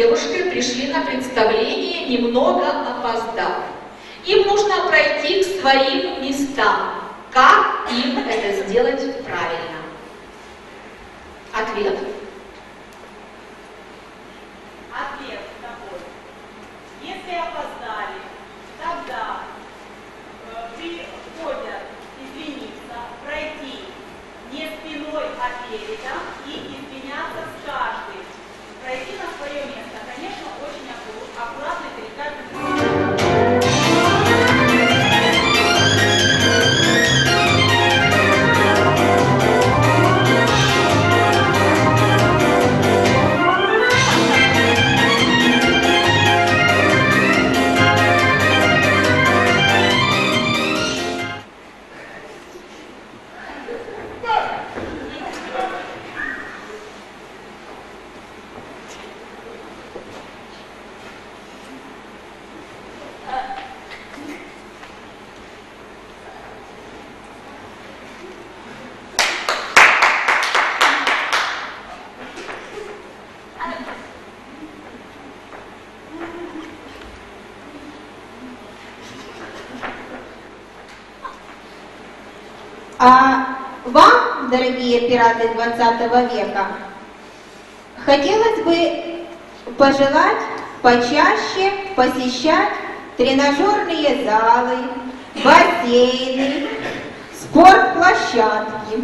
девушкой пришли на представление немного опоздав. Им нужно пройти к своим местам. Как им это сделать правильно? Ответ. Ответ такой. Если опоздали, тогда э, приходят извиниться, пройти не спиной, а передом и извиняться с каждым. Пройти на свое место. А вам, дорогие пираты 20 века, хотелось бы пожелать почаще посещать тренажерные залы, бассейны, спортплощадки.